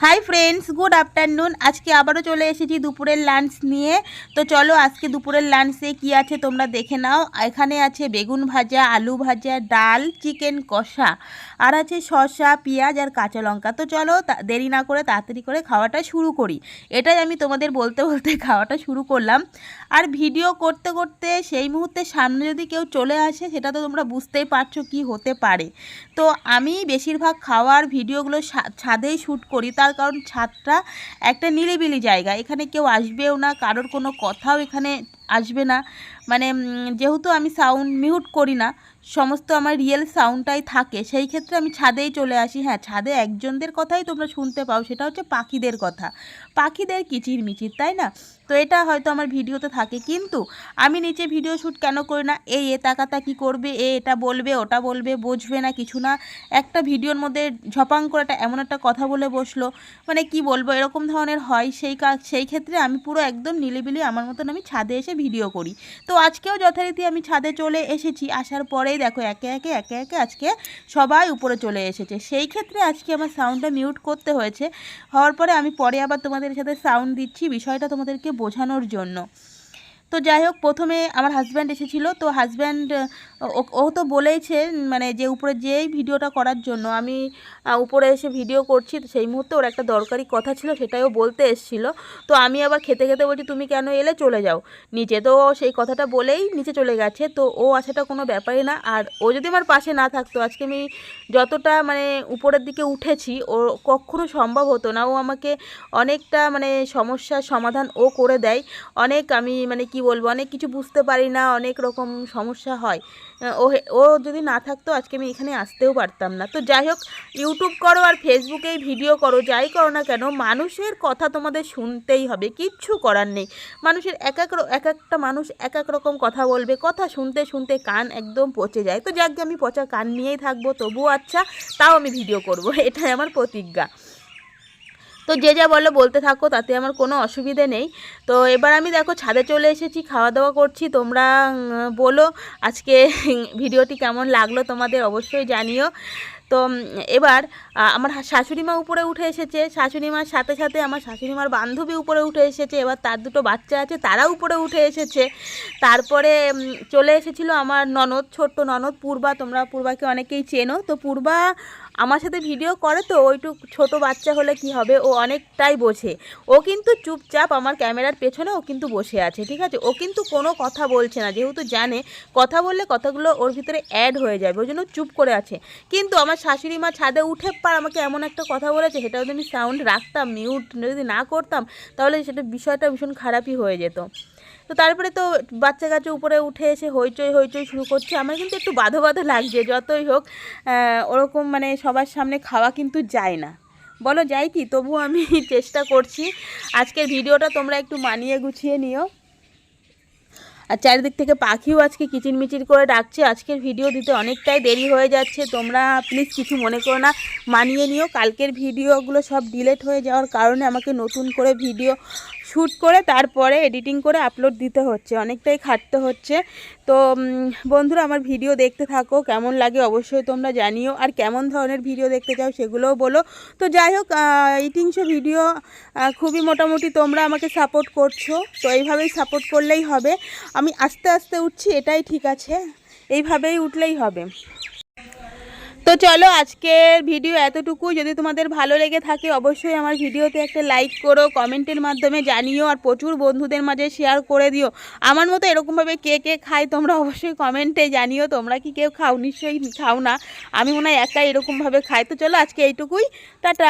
Hi friends good afternoon আজকে আবারও চলে এসেছি দুপুরের লাঞ্চ নিয়ে। তো চলো আজকে দুপুরের লাঞ্চে কি আছে তোমরা দেখে নাও। এখানে আছে বেগুন ভাজা, আলু ভাজা, ডাল চিকেন কষা। আর আছে শসা, পেঁয়াজ আর কাঁচা লঙ্কা। তো চলো তা- দেরি না করে তাড়াতাড়ি করে খাওয়াটা শুরু করি। এটাই আমি তোমাদের বলতে বলতে খাওয়াটা শুরু করলাম। আর ভিডিও করতে করতে সেই মুহূর্তে সামনে যদি কেউ চলে আসে, সেটা তো তোমরা বুঝতেই পারছ কি হতে পারে। তো আমি বেশিরভাগ খাওয়ার ভিডিওগুলো ছাদেই শ্যুট করি। তার কারণ ছাদটা একটা নিরিবিলি জায়গা। এখানে কেউ আসবেও না কারোর কোনো কথাও এখানে আসবে না। মানে যেহেতু আমি সাউন্ড মিউট করি না, সমস্ত আমার রিয়েল সাউন্ডটাই থাকে, সেই ক্ষেত্রে আমি ছাদেই চলে আসি। হ্যাঁ ছাদে একজনদের কথাই তোমরা শুনতে পাও, সেটা হচ্ছে পাখিদের কথা। পাখিদের কিচির মিচির তাই না? তো এটা হয়তো আমার ভিডিওতে থাকে। কিন্তু আমি নিচে ভিডিও শ্যুট কেন করি না? এই, এ তাকাতাকি করবে, এ এটা বলবে, ওটা বলবে, বুঝবে না কিছু না। একটা ভিডিওর মধ্যে ঝপাং করে একটা এমন একটা কথা বলে বসল। মানে কি বলব, এরকম ধরনের হয়। সেই কাজ সেই ক্ষেত্রে আমি পুরো একদম নিলিবিলি, আমার মতন আমি ছাদে এসে ভিডিও করি। তো আজকেও যথারীতি আমি ছাদে চলে এসেছি। আসার পরেই দেখো একে একে একে একে আজকে সবাই উপরে চলে এসেছে। সেই ক্ষেত্রে আজকে আমার সাউন্ডটা মিউট করতে হয়েছে। হওয়ার পরে আমি পরে আবার তোমাদের সাথে সাউন্ড দিচ্ছি বিষয়টা তোমাদেরকে বোঝানোর জন্য। তো যাই হোক, প্রথমে আমার হাজব্যান্ড এসেছিল। তো হাজব্যান্ড ও তো বলেইছে মানে যে উপরে যেই ভিডিওটা করার জন্য, আমি উপরে এসে ভিডিও করছি সেই মুহূর্তে ওর একটা দরকারি কথা ছিল, সেটাই ও বলতে এসেছিল। তো আমি আবার খেতে খেতে বলছি, তুমি কেন এলে? চলে যাও। নিচে তো সেই কথাটা বলেই নিচে চলে গেছে। তো ও আসাটা কোনো ব্যাপারই না। আর ও যদি আমার পাশে না থাকতো, আজকে আমি যতটা মানে উপরের দিকে উঠেছি, ও কখনো সম্ভব হতো না। ও আমাকে অনেকটা মানে সমস্যার সমাধান ও করে দেয়। অনেক আমি মানে কি বলব, অনেক কিছু বুঝতে পারি না, অনেক রকম সমস্যা হয়। ও ও যদি না থাকতো, আজকে আমি এখানে আসতেও পারতাম না। তো যাই হোক ইউটিউব করো আর ফেসবুকেই ভিডিও করো, যাই করো না কেন, মানুষের কথা তোমাদের শুনতেই হবে, কিচ্ছু করার নেই। মানুষের এক এক এক একটা মানুষ এক এক রকম কথা বলবে, কথা শুনতে শুনতে কান একদম পচে যায়। তো যাকে আমি পচা কান নিয়েই থাকব, তবুও আচ্ছা তাও আমি ভিডিও করব, এটাই আমার প্রতিজ্ঞা। তো যে যা বলো বলতে থাকো, তাতে আমার কোনো অসুবিধে নেই। তো এবার আমি দেখো ছাদে চলে এসেছি খাওয়া দাওয়া করছি। তোমরা বলো আজকে ভিডিওটি কেমন লাগল তোমাদের অবশ্যই জানিও। তো এবার আমার হা- শাশুড়ি মা উপরে উঠে এসেছে। শাশুড়ি মার সাথে সাথে আমার শাশুড়ি মার বান্ধবী উপরে উঠে এসেছে। এবার তার দুটো বাচ্চা আছে তারা উপরে উঠে এসেছে। তারপরে চলে এসেছিল আমার ননদ, ছোট্ট ননদ পূর্বা। তোমরা পূর্বাকে অনেকেই চেনো। তো পূর্বা আমার সাথে ভিডিও করে, তো ওইটুক ছোট বাচ্চা হলে কি হবে? ও অনেকটাই বোঝে। ও কিন্তু চুপচাপ আমার ক্যামেরার পেছনে, ও কিন্তু বসে আছে, ঠিক আছে? ও কিন্তু কোনো কথা বলছে না। যেহেতু জানে, কথা বললে কথাগুলো ওর ভিতরে অ্যাড হয়ে যাবে। ওই জন্য চুপ করে আছে। কিন্তু আমার শাশুড়ি মা ছাদে উঠে পার আমাকে এমন একটা কথা বলেছে সেটা যদি আমি সাউন্ড রাখতাম মিউট যদি না করতাম, তাহলে সেটা বিষয়টা ভীষণ খারাপই হয়ে যেত। তো তারপরে তো বাচ্চা কাচ্চা উপরে উঠে এসে হইচই হইচই শুরু করছে। আমার কিন্তু একটু বাধো বাধো লাগছে, যতই হোক ওরকম মানে সবার সামনে খাওয়া কিন্তু যায় না। বলো, যাই কি তবু আমি চেষ্টা করছি। আজকের ভিডিওটা তোমরা একটু মানিয়ে গুছিয়ে নিও। আর চারিদিক থেকে পাখিও আজকে কিচিরমিচির করে ডাকছে। আজকের ভিডিও দিতে অনেকটাই দেরি হয়ে যাচ্ছে। তোমরা প্লিজ কিছু মনে করো না। মানিয়ে নিও। কালকের ভিডিওগুলো সব ডিলেট হয়ে যাওয়ার কারণে আমাকে নতুন করে ভিডিও শ্যুট করে তারপরে এডিটিং করে আপলোড দিতে হচ্ছে, অনেকটাই খাটতে হচ্ছে। তো বন্ধুরা আমার ভিডিও দেখতে থাকো, কেমন লাগে অবশ্যই তোমরা জানিও, আর কেমন ধরনের ভিডিও দেখতে চাও সেগুলোও বলো। তো যাই হোক ইটিংশো ভিডিও খুবই মোটামুটি তোমরা আমাকে সাপোর্ট করছ, তো এইভাবেই সাপোর্ট করলেই হবে। আমি আস্তে আস্তে উঠছি, এটাই ঠিক আছে, এইভাবেই উঠলেই হবে। তো চলো আজকের ভিডিও এতটুকু যদি তোমাদের ভালো লেগে থাকে, অবশ্যই আমার ভিডিওতে একটা লাইক করো কমেন্টের মাধ্যমে জানিও, আর প্রচুর বন্ধুদের মাঝে শেয়ার করে দিও। আমার মতো এরকমভাবে কে কে খায়, তোমরা অবশ্যই কমেন্টে জানিও। তোমরা কি কেউ খাও? নিশ্চয়ই খাও না। আমি মনে হয় একাই এরকমভাবে খাই। তো চলো আজকে এইটুকুই। টাটা।